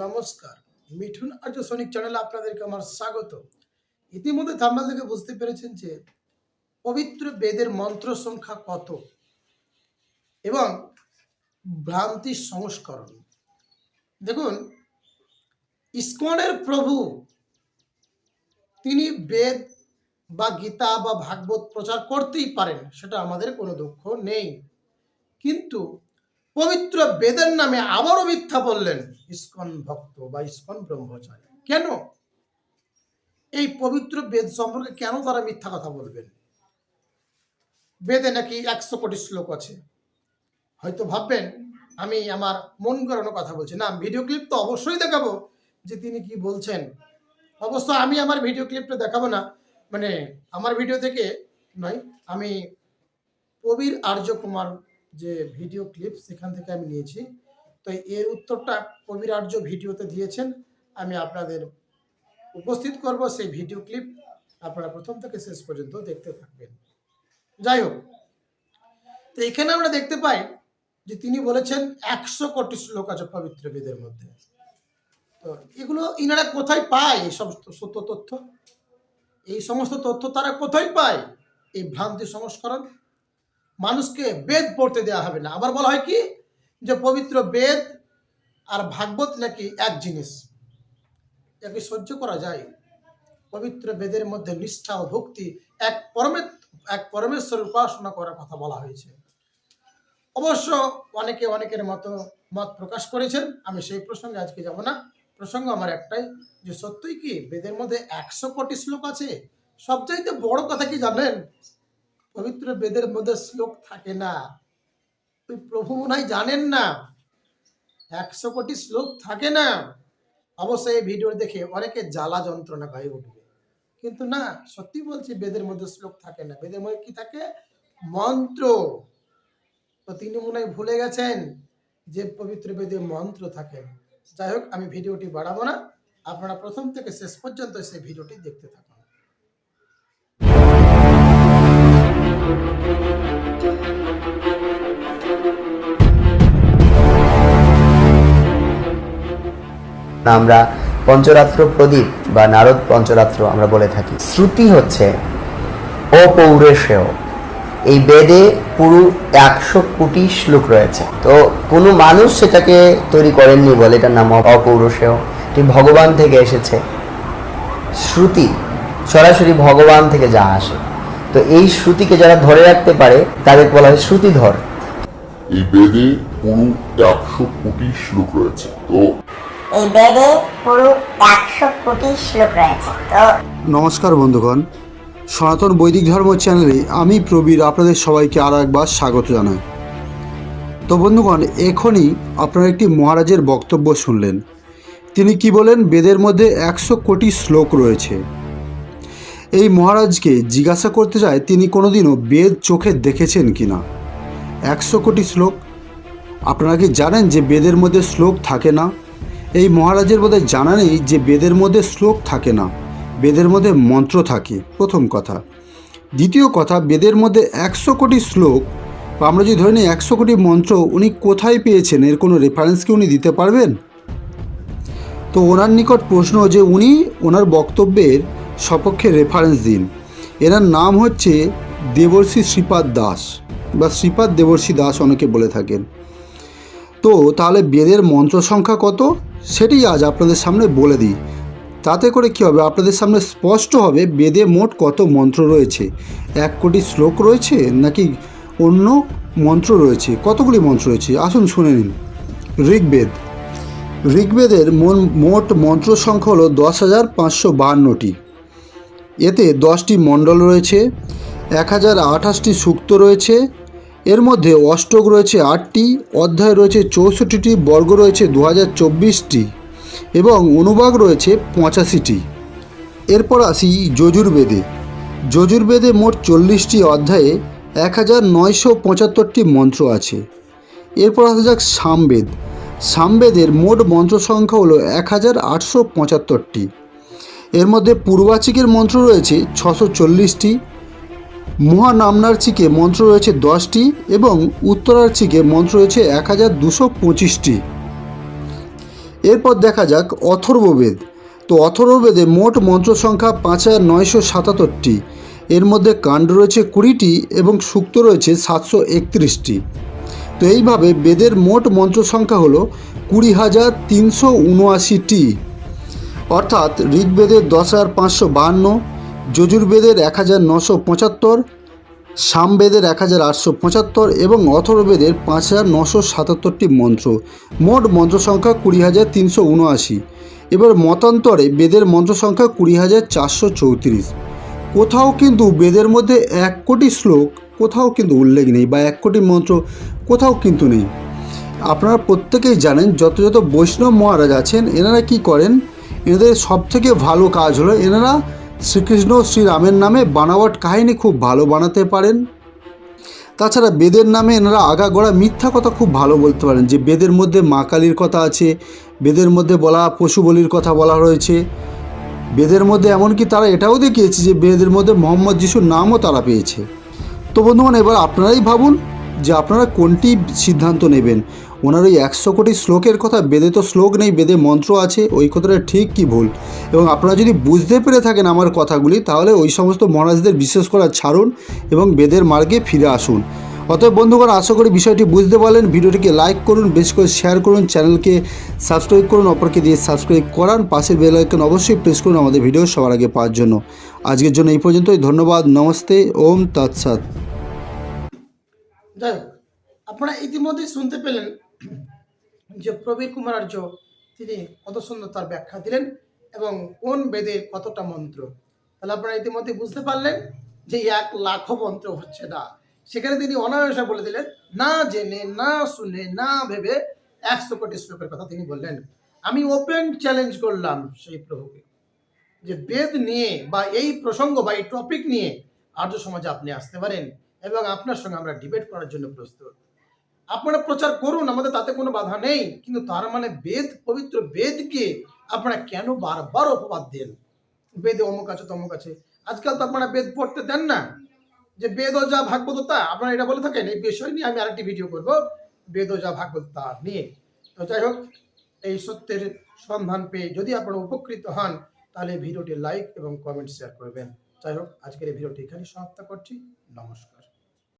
নমস্কার। মিঠুন আর্য সৈনিক চ্যানেলে আপনাদেরকে আমার স্বাগত। ইতিমধ্যে থাম্বাল থেকে বুঝতে পেরেছেন যে, পবিত্র বেদের মন্ত্র সংখ্যা কত? এবং ভ্রান্তি সংস্করণ। দেখুন, ইস্কনের প্রভু, তিনি বেদ বা গীতা বা ভাগবত প্রচার করতেই পারেন, সেটা আমাদের কোনো দুঃখ নেই। কিন্তু পবিত্র বেদের নামে আবারও মিথ্যা বললেন ইস্কন ভক্ত বা ইস্কন ব্রহ্মচারী। কেন? এই পবিত্র বেদ সম্পর্কে কেন তারা মিথ্যা কথা বলবেন? বেদে নাকি একশো কোটি শ্লোক আছে। হয়তো ভাববেন, আমি আমার মন করানো কথা বলছি। না, ভিডিও ক্লিপ তো অবশ্যই দেখাবো যে তিনি কি বলছেন। অবশ্য আমি আমার ভিডিও ক্লিপটা দেখাবো না। মানে আমার ভিডিও থেকে নয়, আমি কবির আর্য কুমার যে ভিডিও ক্লিপ সেখান থেকে আমি নিয়েছি। তো এর উত্তরটা কবির আর্য ভিডিওতে দিয়েছেন। আমি আপনাদের উপস্থিত করব সেই ভিডিও ক্লিপ আপনারা প্রথম থেকে শেষ পর্যন্ত দেখতে থাকবেন। যাই হোক, তো এখানে আমরা দেখতে পাই যে তিনি বলেছেন একশো কোটি শ্লোক আছে পবিত্র বেদের মধ্যে। তো এগুলো ইনারা কোথায় পায় এই সমস্ত সত্য তথ্য? এই সমস্ত তথ্য তারা কোথায় পায়? এই ভ্রান্তি সংস্করণ মানুষকে বেদ পড়তে দেওয়া হবে না। আবার বলা হয় কি? যে পবিত্র বেদ আর ভাগবত নাকি এক জিনিস। একে সহ্য করা যায়। পবিত্র বেদের মধ্যে নিষ্ঠা ও ভক্তি এক পরমে এক পরমেশ্বরের উপাসনা করার কথা বলা হয়েছে। অবশ্য অনেকে অনেকের মতো, মত প্রকাশ করেছেন। আমি সেই প্রসঙ্গে আজকে যাব না। প্রসঙ্গ আমার একটাই, যে সত্যই কি বেদের মধ্যে একশো কোটি শ্লোক আছে? সবচাইতে বড় কথা কি জানেন? পবিত্র বেদের মধ্যে শ্লোক থাকে না। ওই প্রভু মনে হয় জানেন না। একশো কোটি শ্লোক থাকে না। অবশ্যই এই ভিডিও দেখে অনেকে জ্বালা যন্ত্রণা গায়ে উঠবে। কিন্তু না, সত্যি বলছি, বেদের মধ্যে শ্লোক থাকে না। বেদের মধ্যে কি থাকে? মন্ত্র। তো তিনি মনে হয় ভুলে গেছেন যে পবিত্র বেদে মন্ত্র থাকেন যাই হোক, আমি ভিডিওটি বাড়াবো না। আপনারা প্রথম থেকে শেষ পর্যন্ত সেই ভিডিওটি দেখতে থাকুন। আমরা পঞ্চরাত্র প্রদীপ বা নারদ পঞ্চরাত্র আমরা বলে থাকি। শ্রুতি হচ্ছে অপৌরেশেয় এই বেদে পুরো একশো কোটি শ্লোক রয়েছে। তো কোনো মানুষ সেটাকে তৈরি করেননি বলে এটার নাম অপৌরসেয় এটি ভগবান থেকে এসেছে। শ্রুতি সরাসরি ভগবান থেকে যা আসে। তো এই শ্রুতিকে যারা ধরে রাখতে পারে তাদের বলা হয় শ্রুতিধর। এই বেদে পুরো একশো কোটি শ্লোক রয়েছে। তো এই বেদে পুরো একশো কোটি শ্লোক রয়েছে। তো নমস্কার বন্ধুগণ। সনাতন বৈদিক ধর্ম চ্যানেলে আমি প্রবীর আপনাদের সবাইকে আরও একবার স্বাগত জানাই। তো বন্ধুগণ, এখনই আপনারা একটি মহারাজের বক্তব্য শুনলেন। তিনি কি বলেন? বেদের মধ্যে একশো কোটি শ্লোক রয়েছে। এই মহারাজকে জিজ্ঞাসা করতে চায় তিনি কোনোদিনও বেদ চোখে দেখেছেন কি না একশো কোটি শ্লোক? আপনারা কি জানেন যে বেদের মধ্যে শ্লোক থাকে না? এই মহারাজের বোধহয় জানা নেই যে বেদের মধ্যে শ্লোক থাকে না, বেদের মধ্যে মন্ত্র থাকে, প্রথম কথা। দ্বিতীয় কথা, বেদের মধ্যে একশো কোটি শ্লোক, বা আমরা যদি ধরে নিই একশো কোটি মন্ত্র উনি কোথায় পেয়েছেন, এর কোনো রেফারেন্স কি উনি দিতে পারবেন? তো ওনার নিকট প্রশ্ন যে উনি ওনার বক্তব্যের সপক্ষে রেফারেন্স দিন। এনার নাম হচ্ছে দেবর্ষী শ্রীপাদ দাস, বা শ্রীপাদ দেবর্ষী দাস অনেকে বলে থাকেন। তো তাহলে বেদের মন্ত্র সংখ্যা কত? সেটি আজ আপনাদের সামনে বলে দিই। তাতে করে কী হবে? আপনাদের সামনে স্পষ্ট হবে বেদে মোট কত মন্ত্র রয়েছে। এক কোটি শ্লোক রয়েছে নাকি অন্য মন্ত্র রয়েছে? কতগুলি মন্ত্র রয়েছে? আসুন শুনে নিন। ঋগ্বেদ। ঋগ্বেদের মোট মন্ত্র সংখ্যা হলো দশ হাজার পাঁচশো বাহান্নটি। এতে দশটি মণ্ডল রয়েছে, এক হাজার আঠাশটি সূক্ত রয়েছে এর মধ্যে অষ্টক রয়েছে আটটি, অধ্যায় রয়েছে চৌষট্টিটি, বর্গ রয়েছে দু চব্বিশটি এবং অনুবাদ রয়েছে পঁচাশিটি। এরপর আসি যজুর্বেদে। যজুর্বেদে মোট চল্লিশটি অধ্যায়ে এক হাজার নয়শো পঁচাত্তরটি মন্ত্র আছে। এরপর আসা যাক সামবেদ। সামবেদের মোট মন্ত্র সংখ্যা হলো এক হাজার আটশো পঁচাত্তরটি। এর মধ্যে পূর্বাচিকের মন্ত্র রয়েছে ছশো চল্লিশটি মহানামনার্চিকে মন্ত্র রয়েছে দশটি এবং উত্তরার্চিকে মন্ত্র রয়েছে এক হাজার দুশো পঁচিশটি। এরপর দেখা যাক অথর্ববেদ তো অথর্ববেদে মোট মন্ত্র সংখ্যা পাঁচ হাজার নয়শো সাতাত্তরটি। এর মধ্যে কাণ্ড রয়েছে কুড়িটি এবং সুক্ত রয়েছে সাতশো একত্রিশটি। তো এইভাবে বেদের মোট মন্ত্র সংখ্যা হলো কুড়ি হাজার তিনশো উনআশিটি। অর্থাৎ ঋগ্বেদের দশ হাজার পাঁচশো বাহান্ন যজুর্বেদের এক হাজার নশো পঁচাত্তর, সামবেদের এক হাজার আটশো পঁচাত্তর এবং অথর্ববেদের পাঁচ হাজার নশো সাতাত্তরটি মন্ত্র। মোট মন্ত্র সংখ্যা কুড়ি হাজার তিনশো উনআশি। এবার মতান্তরে বেদের মন্ত্র সংখ্যা কুড়ি হাজার চারশো চৌত্রিশ। কোথাও কিন্তু বেদের মধ্যে এক কোটি শ্লোক, কোথাও কিন্তু উল্লেখ নেই বা এক কোটি মন্ত্র, কোথাও কিন্তু নেই। আপনারা প্রত্যেকেই জানেন যত যত বৈষ্ণব মহারাজ আছেন, এনারা কি করেন? এনাদের সব থেকে ভালো কাজ হলো এনারা শ্রীকৃষ্ণ শ্রীরামের নামে বানাওয়াট কাহিনী খুব ভালো বানাতে পারেন। তাছাড়া বেদের নামে এনারা আগাগোড়া মিথ্যা কথা খুব ভালো বলতে পারেন। যে বেদের মধ্যে মা কালীর কথা আছে, বেদের মধ্যে বলা পশু বলির কথা বলা রয়েছে। বেদের মধ্যে এমনকি তারা এটাও দেখিয়েছে যে বেদের মধ্যে মোহাম্মদ যিশুর নামও তারা পেয়েছে। তো বন্ধুগণ, এবার আপনারাই ভাবুন যে আপনারা কোনটি সিদ্ধান্ত নেবেন? ওনার ওই একশো কোটি শ্লোকের কথা, বেদে তো শ্লোক নেই, বেদে মন্ত্র আছে, ওই কথাটা ঠিক কি ভুল? এবং আপনারা যদি বুঝতে পেরে থাকেন আমার কথাগুলি, তাহলে ওই সমস্ত মহারাজদের বিশ্বাস করা ছাড়ুন এবং বেদের মার্গে ফিরে আসুন। অতএব বন্ধুগণ, আশা করি বিষয়টি বুঝতে পারলেন। ভিডিওটিকে লাইক করুন, বেশি করে শেয়ার করুন, চ্যানেলকে সাবস্ক্রাইব করুন, অপরকে দিয়ে সাবস্ক্রাইব করান পাশের বেল অবশ্যই প্রেস করুন আমাদের ভিডিও সবার আগে পাওয়ার জন্য। আজকের জন্য এই পর্যন্তই, ধন্যবাদ, নমস্তে, ওম তৎসৎ। যাই হোক, আপনারা ইতিমধ্যেই শুনতে পেলেন যে প্রবীর কুমার আর্য, তিনি কত সুন্দর তার ব্যাখ্যা দিলেন এবং কোন বেদে কতটা মন্ত্র? তাহলে আপনারা ইতিমধ্যে বুঝতে পারলেন যে এক লাখো মন্ত্র হচ্ছে না। সেখানে তিনি অনায়াসে বলে দিলেন, না জেনে, না শুনে, না ভেবে একশো কোটি শ্লোকের কথা তিনি বললেন। আমি ওপেন চ্যালেঞ্জ করলাম সেই প্রভুকে যে বেদ নিয়ে বা এই প্রসঙ্গ বা এই টপিক নিয়ে আর্য সমাজে আপনি আসতে পারেন এবং আপনার সঙ্গে আমরা ডিবেট করার জন্য প্রস্তুত। আপনারা প্রচার করুন, আমাদের তাতে কোনো বাধা নেই। কিন্তু তার মানে বেদ, পবিত্র বেদকে আপনারা কেন বারবার অপবাদ দেন? বেদে অমুক আছে, তমুক আছে। আজকাল তো আপনারা বেদ পড়তে দেন না। যে বেদ ও যা ভাগবত তা, আপনারা এটা বলে থাকেন, এই বিষয় নিয়ে আমি আরেকটি ভিডিও করব। বেদ ও যা ভাগবত তা নিয়ে। তো যাই হোক, এই সত্যের সন্ধান পেয়ে যদি আপনারা উপকৃত হন, তাহলে ভিডিওটি লাইক এবং কমেন্ট শেয়ার করবেন। যাই হোক, আজকের এই ভিডিওটি এখানে সমাপ্ত করছি। নমস্কার।